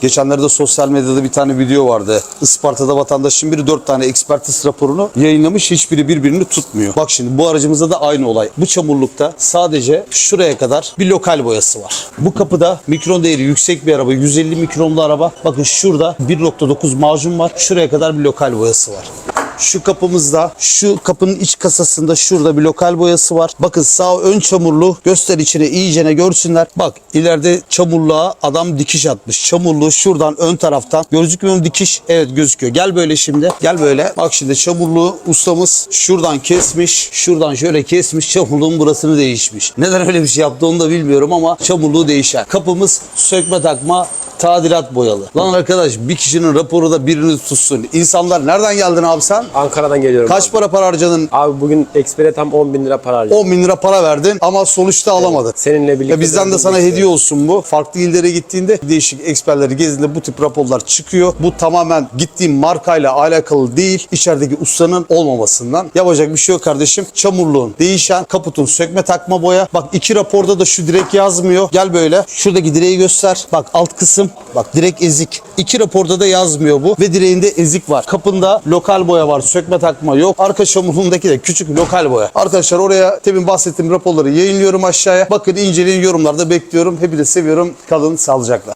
Geçenlerde sosyal medyada bir tane video vardı. Isparta'da vatandaşın biri 4 tane ekspertiz raporunu yayınlamış. Hiçbiri birbirini tutmuyor. Bak şimdi bu aracımızda da aynı olay. Bu çamurlukta sadece şuraya kadar bir lokal boyası var. Bu kapıda mikron değeri yüksek bir araba. 150 mikronlu araba. Bakın şurada 1.9 macun var. Şuraya kadar bir lokal boyası var. Şu kapımızda, şu kapının iç kasasında şurada bir lokal boyası var. Bakın sağ ön çamurlu göster içine iyicene görsünler. Bak ileride çamurluğa adam dikiş atmış. Çamurluğu şuradan ön taraftan gözükmüyor mu dikiş? Evet gözüküyor. Gel böyle şimdi. Gel böyle. Bak şimdi çamurluğu ustamız şuradan kesmiş. Şuradan şöyle kesmiş. Çamurluğun burasını değişmiş. Neden öyle bir şey yaptı onu da bilmiyorum ama çamurluğu değişen. Kapımız sökme takma tadilat boyalı. Lan arkadaş bir kişinin raporu da birini tutsun. İnsanlar nereden geldin abi sen? Ankara'dan geliyorum. Kaç abi. para para harcadın? Abi bugün ekspere tam 10 bin lira para harcadım. 10 bin lira para verdin ama sonuçta alamadın. Seninle birlikte Ya bizden de sana ekspere. hediye olsun bu. Farklı illere gittiğinde değişik eksperleri gezdiğinde bu tip raporlar çıkıyor. Bu tamamen gittiğin markayla alakalı değil. İçerideki ustanın olmamasından. Yapacak bir şey yok kardeşim. Çamurluğun değişen, kaputun sökme takma boya. Bak iki raporda da şu direk yazmıyor. Gel böyle. Şuradaki direği göster. Bak alt kısım. Bak direk ezik. İki raporda da yazmıyor bu. Ve direğinde ezik var. Kapında lokal boya var. Sökme takma yok. Arka çamurluğundaki de küçük lokal boya. Arkadaşlar oraya temin bahsettiğim raporları yayınlıyorum aşağıya. Bakın inceleyin yorumlarda bekliyorum. Hepinizi seviyorum. Kalın sağlıcakla.